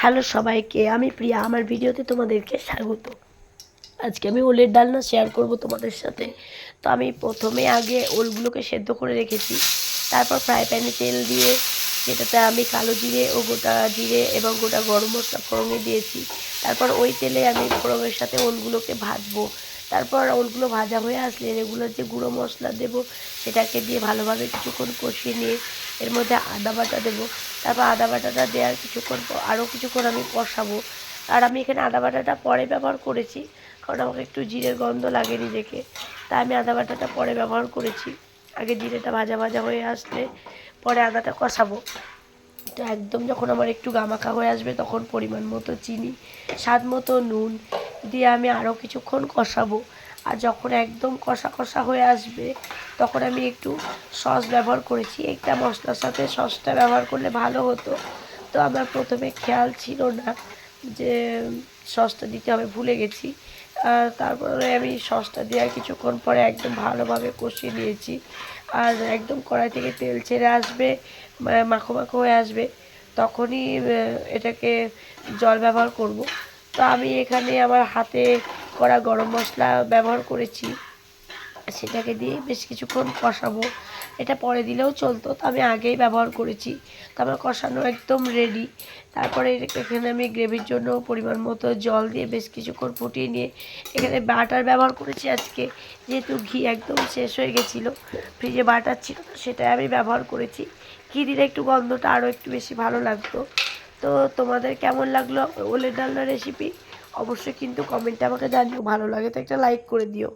Hello সবাইকে, আমি প্রিয়া। আমার ভিডিওতে তোমাদেরকে স্বাগত। আজকে আমি ওলের ডালনা শেয়ার করব তোমাদের সাথে। তো আমি প্রথমে আগে ওলগুলোকে সেদ্ধ করে রেখেছি। তারপর ফ্রাই প্যানে তেল দিয়ে সেটাতে আমি কালো জিরে ও গোটা জিরে এবং গোটা গরম মশলা ফোড়নে দিয়েছি। তারপর ওই তেলে আমি ফোড়নের সাথে ওলগুলোকে ভাজবো। তারপর ওলগুলো ভাজা হয়ে আসলে এগুলো যে গুঁড়ো মশলা দেব, সেটাকে দিয়ে ভালোভাবে কিছুক্ষণ কষিয়ে নিয়ে এর মধ্যে আদা বাটা দেবো। তারপর আদা বাটাটা দেওয়ার কিছুক্ষণ আরও কিছুক্ষণ আমি কষাবো। আর আমি এখানে আদা বাটাটা পরে ব্যবহার করেছি, কারণ আমাকে একটু জিরের গন্ধ লাগে নিজেকে। তাই আমি আদা বাটাটা পরে ব্যবহার করেছি। আগে জিরেটা ভাজা ভাজা হয়ে আসলে পরে আদাটা কষাবো। তো একদম যখন আমার একটু গামাখা হয়ে আসবে, তখন পরিমাণ মতো চিনি, স্বাদ মতো নুন দিয়ে আমি আরও কিছুক্ষণ কষাবো। আর যখন একদম কষা কষা হয়ে আসবে, তখন আমি একটু সস ব্যবহার করেছি। একটা মশলার সাথে সসটা ব্যবহার করলে ভালো হতো। তো আমার প্রথমে খেয়াল ছিল না যে সসটা দিতে হবে, ভুলে গেছি। তারপরে আমি সসটা দেওয়ার কিছুক্ষণ পরে একদম ভালোভাবে কষিয়ে নিয়েছি। আর একদম কড়াই থেকে তেল ছেড়ে আসবে মাখো মাখো হয়ে আসবে, তখনই এটাকে জল ব্যবহার করব। তো আমি এখানে আমার হাতে করা গরম মশলা ব্যবহার করেছি। সেটাকে দিয়ে বেশ কিছুক্ষণ কষাবো। এটা পরে দিলেও চলতো, তো আমি আগেই ব্যবহার করেছি। তো আমার কষানো একদম রেডি তারপরে এখানে আমি গ্রেভির জন্য পরিমাণ মতো জল দিয়ে বেশ কিছুক্ষণ ফুটিয়ে নিয়ে এখানে বাটার ব্যবহার করেছি আজকে। যেহেতু ঘি একদম শেষ হয়ে গেছিল, ফ্রিজে বাটার ছিল না সেটাই আমি ব্যবহার করেছি। ঘি দিলে একটু গন্ধটা আরও একটু বেশি ভালো লাগতো। তো তোমাদের কেমন লাগল ওলের ডালনা রেসিপি অবশ্যই কিন্তু কমেন্টে আমাকে জানিও। ভালো লাগে তো একটা লাইক করে দিও।